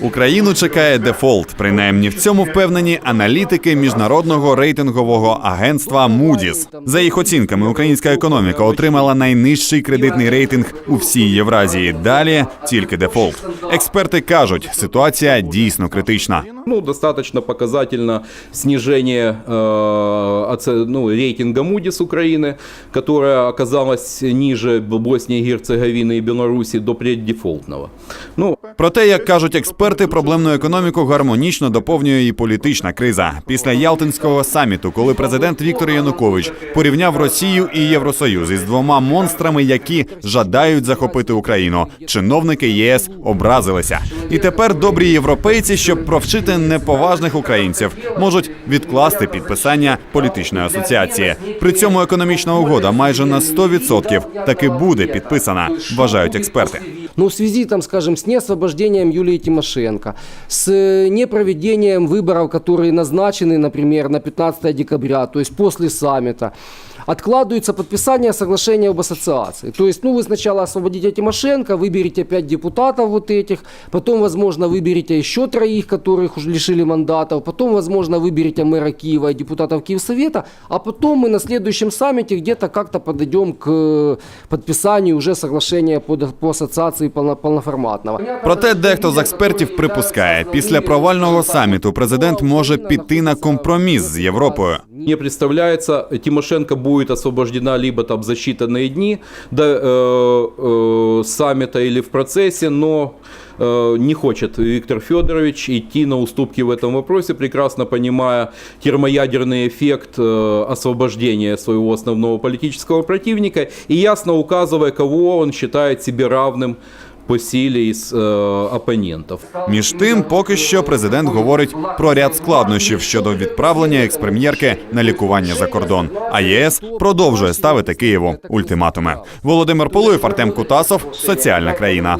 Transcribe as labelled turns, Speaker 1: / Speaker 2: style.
Speaker 1: Україну чекає дефолт. Принаймні в цьому впевнені аналітики міжнародного рейтингового агентства Moody's. За їх оцінками, українська економіка отримала найнижчий кредитний рейтинг у всій Євразії. Далі тільки дефолт. Експерти кажуть, ситуація дійсно критична.
Speaker 2: Ну, достаточно показательно снижение э, оце- ну, рейтинга Moody's Украины, которая оказалась ниже Боснии, Герцеговины и Беларуси до преддефолтного. Ну,
Speaker 1: Проте, як кажуть експерти, проблемну економіку гармонічно доповнює і політична криза. Після Ялтинського саміту, коли президент Віктор Янукович порівняв Росію і Євросоюз із двома монстрами, які жадають захопити Україну, чиновники ЄС образилися. І тепер добрі європейці, щоб провчити неповажних українців, можуть відкласти підписання політичної асоціації. При цьому економічна угода майже на 100% таки буде підписана, вважають експерти.
Speaker 3: Но в связи, там, скажем, с неосвобождением Юлии Тимошенко, с э, непроведением выборов, которые назначены, например, на 15 декабря, то есть после саммита, откладывается подписание соглашения об ассоциации. То есть, ну, вы сначала освободите Тимошенко, выберете 5 депутатов вот этих, потом, возможно, выберете еще троих, которых уже лишили мандатов, потом, возможно, выберете мэра Киева и депутатов Киевсовета, а потом мы на следующем саммите где-то как-то подойдем к э, подписанию уже соглашения по, по ассоциации полно- полноформатного.
Speaker 1: Проте дехто з експертів припускає, після провального саміту президент може піти на компроміс з Європою.
Speaker 2: не представляется, Тимошенко будет освобождена либо там за считанные дни до э, э, саммита или в процессе, но э, не хочет Виктор Федорович идти на уступки в этом вопросе, прекрасно понимая термоядерный эффект э, освобождения своего основного политического противника и ясно указывая, кого он считает себе равным по з из э.
Speaker 1: Між тим, поки що президент говорить про ряд складнощів щодо відправлення експрем'єрки на лікування за кордон. А ЄС продовжує ставити Києву ультиматуми. Володимир Полуєв, Артем Кутасов, соціальна країна.